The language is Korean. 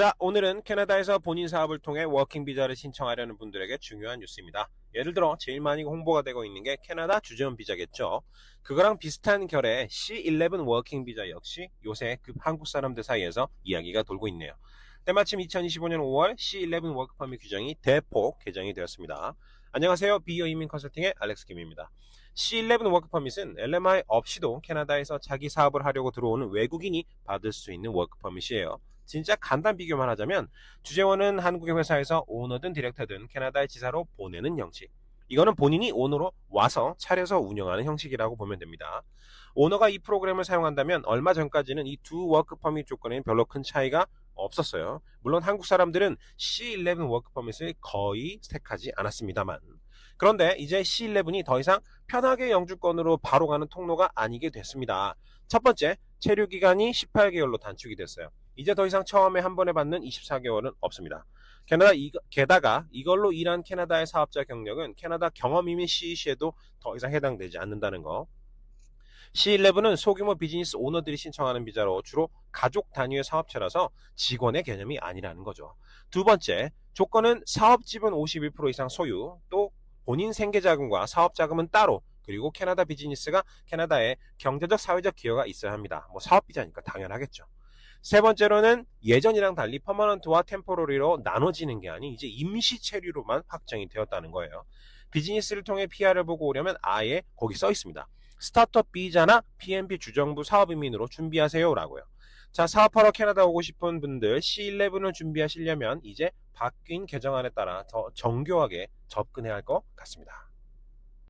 자, 오늘은 캐나다에서 본인 사업을 통해 워킹 비자를 신청하려는 분들에게 중요한 뉴스입니다. 예를 들어 제일 많이 홍보가 되고 있는 게 캐나다 주재원 비자겠죠. 그거랑 비슷한 결의 C11 워킹 비자 역시 요새 그 한국 사람들 사이에서 이야기가 돌고 있네요. 때마침 2025년 5월 C11 워크 퍼밋 규정이 대폭 개정이 되었습니다. 안녕하세요. 비어 이민 컨설팅의 알렉스 김입니다. C11 워크 퍼밋은 LMI 없이도 캐나다에서 자기 사업을 하려고 들어오는 외국인이 받을 수 있는 워크 퍼밋이에요. 진짜 간단 비교만 하자면 주재원은 한국의 회사에서 오너든 디렉터든 캐나다의 지사로 보내는 형식. 이거는 본인이 오너로 와서 차려서 운영하는 형식이라고 보면 됩니다. 오너가 이 프로그램을 사용한다면 얼마 전까지는 이 두 워크 퍼밋 조건에는 별로 큰 차이가 없었어요. 물론 한국 사람들은 C11 워크 퍼밋을 거의 택하지 않았습니다만. 그런데 이제 C11이 더 이상 편하게 영주권으로 바로 가는 통로가 아니게 됐습니다. 첫 번째, 체류 기간이 18개월로 단축이 됐어요. 이제 더 이상 처음에 한 번에 받는 24개월은 없습니다. 캐나다 이, 게다가 이걸로 일한 캐나다의 사업자 경력은 캐나다 경험 이민 CEC에도 더 이상 해당되지 않는다는 거. C11은 소규모 비즈니스 오너들이 신청하는 비자로 주로 가족 단위의 사업체라서 직원의 개념이 아니라는 거죠. 두 번째, 조건은 사업 지분 51% 이상 소유, 또 본인 생계 자금과 사업 자금은 따로, 그리고 캐나다 비즈니스가 캐나다에 경제적 사회적 기여가 있어야 합니다. 뭐 사업 비자니까 당연하겠죠. 세 번째로는 예전이랑 달리 퍼머넌트와 템포러리로 나눠지는 게 아닌 이제 임시 체류로만 확정이 되었다는 거예요. 비즈니스를 통해 PR을 보고 오려면 아예 거기 써 있습니다. 스타트업 비자나 PNP 주정부 사업 이민으로 준비하세요라고요. 자, 사업하러 캐나다 오고 싶은 분들 C11을 준비하시려면 이제 바뀐 개정안에 따라 더 정교하게 접근해야 할 것 같습니다.